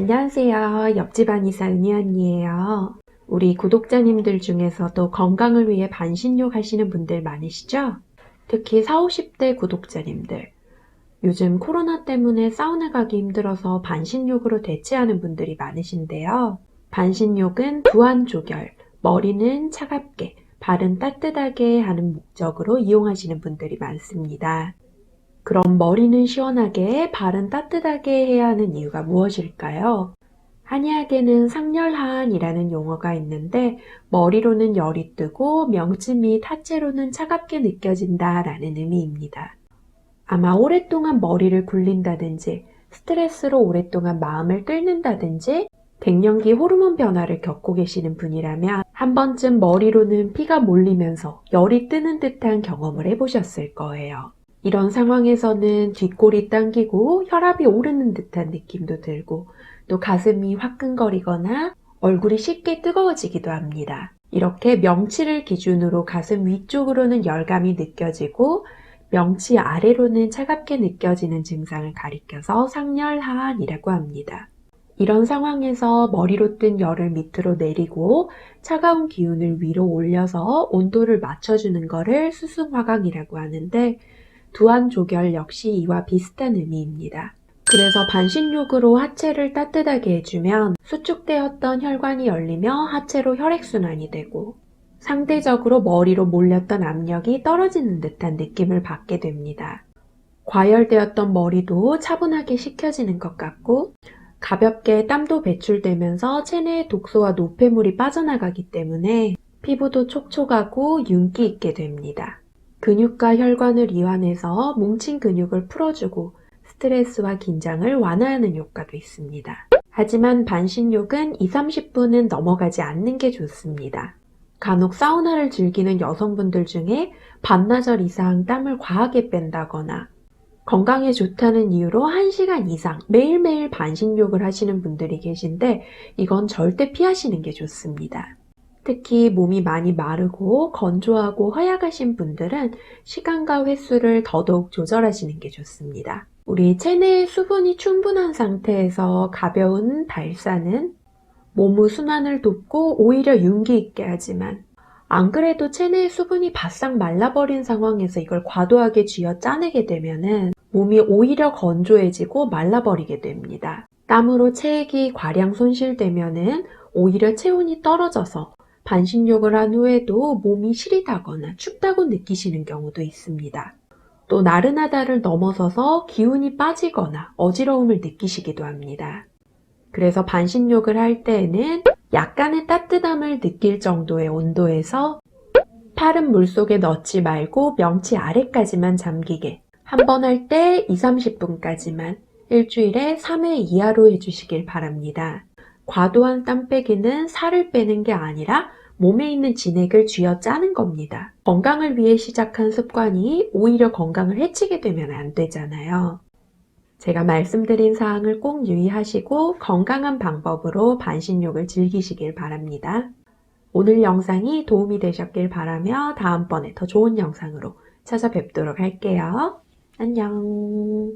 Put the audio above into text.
안녕하세요. 옆집 안이사 은희 언니예요. 우리 구독자님들 중에서도 건강을 위해 반신욕 하시는 분들 많으시죠? 특히 40, 50대 구독자님들. 요즘 코로나 때문에 사우나 가기 힘들어서 반신욕으로 대체하는 분들이 많으신데요. 반신욕은 부안 조결, 머리는 차갑게, 발은 따뜻하게 하는 목적으로 이용하시는 분들이 많습니다. 그럼 머리는 시원하게, 발은 따뜻하게 해야 하는 이유가 무엇일까요? 한의학에는 상열하한이라는 용어가 있는데 머리로는 열이 뜨고 명치 및 하체로는 차갑게 느껴진다라는 의미입니다. 아마 오랫동안 머리를 굴린다든지 스트레스로 오랫동안 마음을 끓는다든지 갱년기 호르몬 변화를 겪고 계시는 분이라면 한 번쯤 머리로는 피가 몰리면서 열이 뜨는 듯한 경험을 해보셨을 거예요. 이런 상황에서는 뒷골이 당기고 혈압이 오르는 듯한 느낌도 들고 또 가슴이 화끈거리거나 얼굴이 쉽게 뜨거워지기도 합니다. 이렇게 명치를 기준으로 가슴 위쪽으로는 열감이 느껴지고 명치 아래로는 차갑게 느껴지는 증상을 가리켜서 상열하한이라고 합니다. 이런 상황에서 머리로 뜬 열을 밑으로 내리고 차가운 기운을 위로 올려서 온도를 맞춰주는 것을 수승화강이라고 하는데 두안 조결 역시 이와 비슷한 의미입니다. 그래서 반신욕으로 하체를 따뜻하게 해주면 수축되었던 혈관이 열리며 하체로 혈액순환이 되고 상대적으로 머리로 몰렸던 압력이 떨어지는 듯한 느낌을 받게 됩니다. 과열되었던 머리도 차분하게 식혀지는 것 같고 가볍게 땀도 배출되면서 체내의 독소와 노폐물이 빠져나가기 때문에 피부도 촉촉하고 윤기 있게 됩니다. 근육과 혈관을 이완해서 뭉친 근육을 풀어주고 스트레스와 긴장을 완화하는 효과도 있습니다. 하지만 반신욕은 2, 30분은 넘어가지 않는 게 좋습니다. 간혹 사우나를 즐기는 여성분들 중에 반나절 이상 땀을 과하게 뺀다거나 건강에 좋다는 이유로 1시간 이상 매일매일 반신욕을 하시는 분들이 계신데 이건 절대 피하시는 게 좋습니다. 특히 몸이 많이 마르고 건조하고 허약하신 분들은 시간과 횟수를 더더욱 조절하시는 게 좋습니다. 우리 체내에 수분이 충분한 상태에서 가벼운 발사는 몸의 순환을 돕고 오히려 윤기 있게 하지만 안 그래도 체내의 수분이 바싹 말라버린 상황에서 이걸 과도하게 쥐어 짜내게 되면은 몸이 오히려 건조해지고 말라버리게 됩니다. 땀으로 체액이 과량 손실되면은 오히려 체온이 떨어져서 반신욕을 한 후에도 몸이 시리다거나 춥다고 느끼시는 경우도 있습니다. 또 나른하다를 넘어서서 기운이 빠지거나 어지러움을 느끼시기도 합니다. 그래서 반신욕을 할 때에는 약간의 따뜻함을 느낄 정도의 온도에서 팔은 물속에 넣지 말고 명치 아래까지만 잠기게 한 번 할 때 2, 30분까지만 일주일에 3회 이하로 해주시길 바랍니다. 과도한 땀 빼기는 살을 빼는 게 아니라 몸에 있는 진액을 쥐어 짜는 겁니다. 건강을 위해 시작한 습관이 오히려 건강을 해치게 되면 안 되잖아요. 제가 말씀드린 사항을 꼭 유의하시고 건강한 방법으로 반신욕을 즐기시길 바랍니다. 오늘 영상이 도움이 되셨길 바라며 다음번에 더 좋은 영상으로 찾아뵙도록 할게요. 안녕.